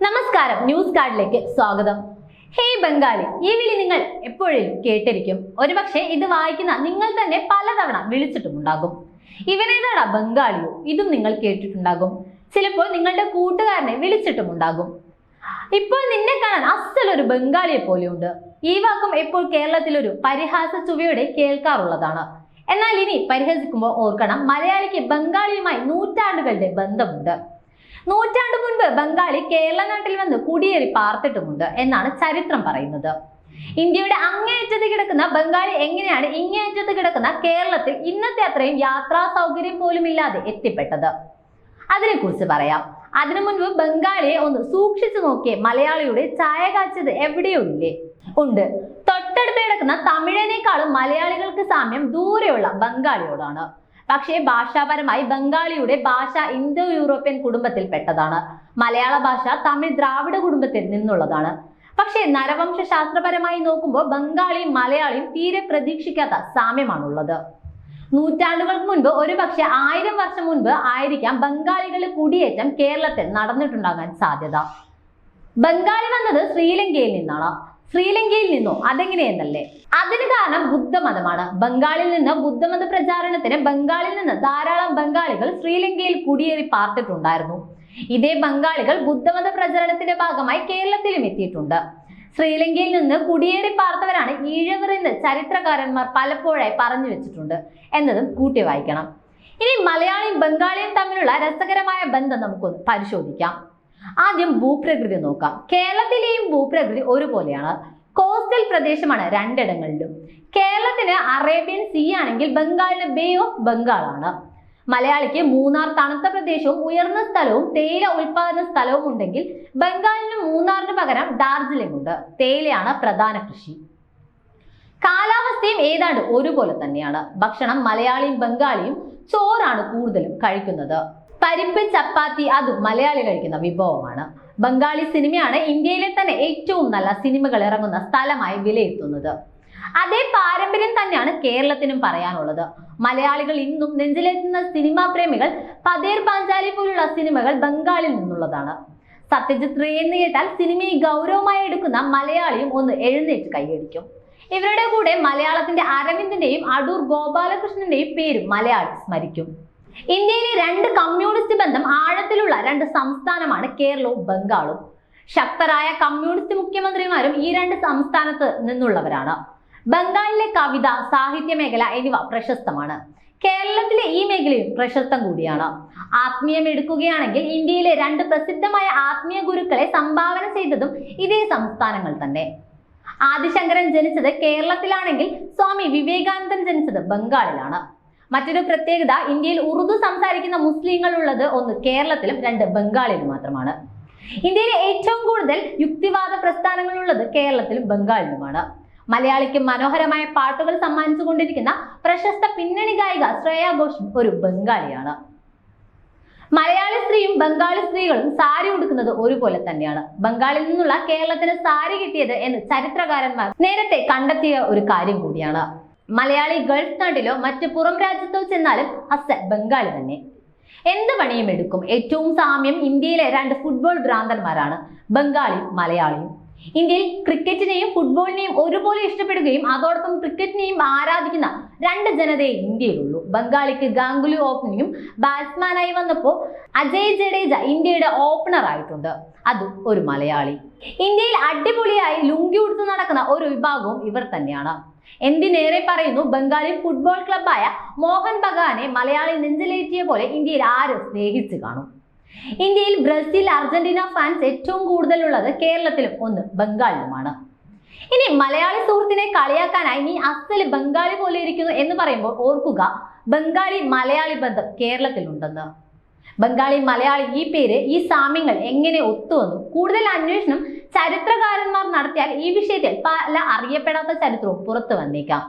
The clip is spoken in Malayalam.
നമസ്കാരം ന്യൂസ് കാർഡിലേക്ക് സ്വാഗതം. ഹേ ബംഗാളി ഈ വിളി നിങ്ങൾ എപ്പോഴും കേട്ടിരിക്കും. ഒരുപക്ഷെ ഇത് വായിക്കുന്ന നിങ്ങൾ തന്നെ പലതവണ വിളിച്ചിട്ടുമുണ്ടാകും. ഇവനേതാടാ ബംഗാളിയോ? ഇതും നിങ്ങൾ കേട്ടിട്ടുണ്ടാകും. ചിലപ്പോൾ നിങ്ങളുടെ കൂട്ടുകാരനെ വിളിച്ചിട്ടുമുണ്ടാകും. ഇപ്പോൾ നിന്നെ കാണാൻ അസലൊരു ബംഗാളിയെ പോലെയുണ്ട്. ഈ വാക്കും ഇപ്പോൾ കേരളത്തിൽ ഒരു പരിഹാസ ചുവയോടെ കേൾക്കാറുള്ളതാണ്. എന്നാൽ ഇനി പരിഹസിക്കുമ്പോൾ ഓർക്കണം മലയാളിക്ക് ബംഗാളിയുമായി നൂറ്റാണ്ടുകളുടെ ബന്ധമുണ്ട്. നൂറ്റാണ്ട് മുൻപ് ബംഗാളി കേരള നാട്ടിൽ വന്ന് കുടിയേറി പാർത്തിട്ടുമുണ്ട് എന്നാണ് ചരിത്രം പറയുന്നത്. ഇന്ത്യയുടെ അങ്ങേയറ്റത്ത് കിടക്കുന്ന ബംഗാളി എങ്ങനെയാണ് ഇങ്ങേയറ്റത്ത് കിടക്കുന്ന കേരളത്തിൽ ഇന്നത്തെ അത്രയും യാത്രാ സൗകര്യം പോലും ഇല്ലാതെ എത്തിപ്പെട്ടത്? അതിനെക്കുറിച്ച് പറയാം. അതിനു മുൻപ് ബംഗാളിയെ ഒന്ന് സൂക്ഷിച്ചു നോക്കിയ മലയാളിയുടെ ചായ കാച്ചത് എവിടെയോ ഇല്ലേ? ഉണ്ട്. തൊട്ടടുത്ത് കിടക്കുന്ന തമിഴനേക്കാളും മലയാളികൾക്ക് സാമ്യം ദൂരെയുള്ള ബംഗാളിയോടാണ്. പക്ഷേ ഭാഷാപരമായി ബംഗാളിയുടെ ഭാഷ ഇന്തോ യൂറോപ്യൻ കുടുംബത്തിൽപ്പെട്ടതാണ് മലയാള ഭാഷ തമിഴ് ദ്രാവിഡ കുടുംബത്തിൽ നിന്നുള്ളതാണ്. പക്ഷേ നരവംശ ശാസ്ത്രപരമായി നോക്കുമ്പോൾ ബംഗാളിയും മലയാളിയും തീരെ പ്രതീക്ഷിക്കാത്ത സാമ്യമാണുള്ളത്. നൂറ്റാണ്ടുകൾക്ക് മുൻപ് ഒരുപക്ഷെ ആയിരം വർഷം മുൻപ് ആയിരിക്കാം ബംഗാളികളുടെ കുടിയേറ്റം കേരളത്തിൽ നടന്നിട്ടുണ്ടാകാൻ സാധ്യത. ബംഗാളി വന്നത് ശ്രീലങ്കയിൽ നിന്നാണ്. ശ്രീലങ്കയിൽ നിന്നോ? അതെങ്ങനെയെന്നല്ലേ? അതിന് കാരണം ബുദ്ധമതമാണ്. ബംഗാളിൽ നിന്ന് ബുദ്ധമത പ്രചാരണത്തിന് ബംഗാളിൽ നിന്ന് ധാരാളം ബംഗാളികൾ ശ്രീലങ്കയിൽ കുടിയേറി പാർത്തിട്ടുണ്ടായിരുന്നു. ഇതേ ബംഗാളികൾ ബുദ്ധമത പ്രചരണത്തിന്റെ ഭാഗമായി കേരളത്തിലും എത്തിയിട്ടുണ്ട്. ശ്രീലങ്കയിൽ നിന്ന് കുടിയേറി പാർത്തവരാണ് ഈഴവർ എന്ന് ചരിത്രകാരന്മാർ പലപ്പോഴായി പറഞ്ഞു വെച്ചിട്ടുണ്ട് എന്നതും കൂട്ടി വായിക്കണം. ഇനി മലയാളിയും ബംഗാളിയും തമ്മിലുള്ള രസകരമായ ബന്ധം നമുക്കൊന്ന് പരിശോധിക്കാം. ആദ്യം ഭൂപ്രകൃതി നോക്കാം. കേരളത്തിലെയും ഭൂപ്രകൃതി ഒരുപോലെയാണ്. കോസ്റ്റൽ പ്രദേശമാണ് രണ്ടിടങ്ങളിലും. കേരളത്തിന് അറേബ്യൻ സീ ആണെങ്കിൽ ബംഗാളിന് ബേ ഓഫ് ബംഗാൾ ആണ്. മലയാളിക്ക് മൂന്നാർ തണുത്ത പ്രദേശവും ഉയർന്ന സ്ഥലവും തേയില ഉൽപാദന സ്ഥലവും ഉണ്ടെങ്കിൽ ബംഗാളിന് മൂന്നാറിന് പകരം ഡാർജിലിംഗ് ഉണ്ട്. തേയിലയാണ് പ്രധാന കൃഷി. കാലാവസ്ഥയും ഏതാണ്ട് ഒരുപോലെ തന്നെയാണ്. ഭക്ഷണം മലയാളിയും ബംഗാളിയും ചോറാണ് കൂടുതലും കഴിക്കുന്നത്. പരിപ്പ് ചപ്പാത്തി അതും മലയാളി കഴിക്കുന്ന വിഭവമാണ്. ബംഗാളി സിനിമയാണ് ഇന്ത്യയിലെ തന്നെ ഏറ്റവും നല്ല സിനിമകൾ ഇറങ്ങുന്ന സ്ഥലമായി വിലയിരുത്തുന്നത്. അതേ പാരമ്പര്യം തന്നെയാണ് കേരളത്തിനും പറയാനുള്ളത്. മലയാളികൾ ഇന്നും നെഞ്ചിലെത്തുന്ന സിനിമാ പ്രേമികൾ പതേർ പാഞ്ചാലി പോലുള്ള സിനിമകൾ ബംഗാളിൽ നിന്നുള്ളതാണ്. സത്യജിത് റേ എന്ന് കേട്ടാൽ സിനിമയെ ഗൗരവമായി എടുക്കുന്ന മലയാളിയും ഒന്ന് എഴുന്നേറ്റ് കൈയടിക്കും. ഇവരുടെ കൂടെ മലയാളത്തിന്റെ അരവിന്ദിന്റെയും അടൂർ ഗോപാലകൃഷ്ണന്റെയും പേരും മലയാളി സ്മരിക്കും. ഇന്ത്യയിലെ രണ്ട് കമ്മ്യൂണിസ്റ്റ് ബന്ധം ആഴത്തിലുള്ള രണ്ട് സംസ്ഥാനമാണ് കേരളവും ബംഗാളും. ശക്തരായ കമ്മ്യൂണിസ്റ്റ് മുഖ്യമന്ത്രിമാരും ഈ രണ്ട് സംസ്ഥാനത്ത് നിന്നുള്ളവരാണ്. ബംഗാളിലെ കവിത സാഹിത്യ മേഖല എന്നിവ പ്രശസ്തമാണ്. കേരളത്തിലെ ഈ മേഖലയും പ്രശസ്തം കൂടിയാണ്. ആത്മീയം എടുക്കുകയാണെങ്കിൽ ഇന്ത്യയിലെ രണ്ട് പ്രസിദ്ധമായ ആത്മീയ ഗുരുക്കളെ സംഭാവന ചെയ്തതും ഇതേ സംസ്ഥാനങ്ങൾ തന്നെ. ആദിശങ്കരൻ ജനിച്ചത് കേരളത്തിലാണെങ്കിൽ സ്വാമി വിവേകാനന്ദൻ ജനിച്ചത് ബംഗാളിലാണ്. മറ്റൊരു പ്രത്യേകത ഇന്ത്യയിൽ ഉറുദു സംസാരിക്കുന്ന മുസ്ലിങ്ങൾ ഉള്ളത് ഒന്ന് കേരളത്തിലും രണ്ട് ബംഗാളിലും മാത്രമാണ്. ഇന്ത്യയിലെ ഏറ്റവും കൂടുതൽ യുക്തിവാദ പ്രസ്ഥാനങ്ങളുള്ളത് കേരളത്തിലും ബംഗാളിലുമാണ്. മലയാളിക്ക് മനോഹരമായ പാട്ടുകൾ സമ്മാനിച്ചുകൊണ്ടിരിക്കുന്ന പ്രശസ്ത പിന്നണി ഗായിക ശ്രേയ ഘോഷ് ഒരു ബംഗാളിയാണ്. മലയാളി സ്ത്രീയും ബംഗാളി സ്ത്രീകളും സാരി ഉടുക്കുന്നത് ഒരുപോലെ തന്നെയാണ്. ബംഗാളിൽ നിന്നുള്ള കേരളത്തിന് സാരി കിട്ടിയത് എന്ന് ചരിത്രകാരന്മാർ നേരത്തെ കണ്ടെത്തിയ ഒരു കാര്യം കൂടിയാണ്. മലയാളി ഗൾഫ് നാട്ടിലോ മറ്റ് പുറം രാജ്യത്തോ ചെന്നാലും അസൽ ബംഗാളി തന്നെ. എന്ത് പണിയും എടുക്കും? ഏറ്റവും സാമ്യം ഇന്ത്യയിലെ രണ്ട് ഫുട്ബോൾ ഭ്രാന്തന്മാരാണ് ബംഗാളിയും മലയാളിയും. ഇന്ത്യയിൽ ക്രിക്കറ്റിനെയും ഫുട്ബോളിനെയും ഒരുപോലെ ഇഷ്ടപ്പെടുകയും അതോടൊപ്പം ക്രിക്കറ്റിനെയും ആരാധിക്കുന്ന രണ്ട് ജനതയെ ഇന്ത്യയിലുള്ളൂ. ബംഗാളിക്ക് ഗാംഗുലി ഓപ്പണിങ്ങും ബാറ്റ്സ്മാനായി വന്നപ്പോൾ അജയ് ജഡേജ ഇന്ത്യയുടെ ഓപ്പണർ ആയിട്ടുണ്ട് അതും ഒരു മലയാളി. ഇന്ത്യയിൽ അടിപൊളിയായി നടക്കുന്ന ഒരു വിഭാഗവും ഇവർ തന്നെയാണ്. എന്തിനേറെ പറയുന്നു? ബംഗാളി ഫുട്ബോൾ ക്ലബായ മോഹൻ ബഗാനെ മലയാളി നെഞ്ചിലേറ്റിയ പോലെ ഇന്ത്യയിൽ ആര് സ്നേഹിച്ചു കാണും? ഇന്ത്യയിൽ ബ്രസീൽ അർജന്റീന ഫാൻസ് ഏറ്റവും കൂടുതലുള്ളത് കേരളത്തിലും ഒന്ന് ബംഗാളിലുമാണ്. ഇനി മലയാളി സുഹൃത്തിനെ കളിയാക്കാനായി നീ അസൽ ബംഗാളി പോലെ ഇരിക്കുന്നു എന്ന് പറയുമ്പോൾ ഓർക്കുക ബംഗാളി മലയാളി ബന്ധം കേരളത്തിലുണ്ടെന്ന്. ബംഗാളി മലയാളി ഈ പേര് ഈ സാമ്യങ്ങൾ എങ്ങനെ ഒത്തുവന്നു? കൂടുതൽ അന്വേഷണം ചരിത്രകാരന്മാർ നടത്തിയാൽ ഈ വിഷയത്തിൽ പല അറിയപ്പെടാത്ത ചരിത്രവും പുറത്തു വന്നേക്കാം.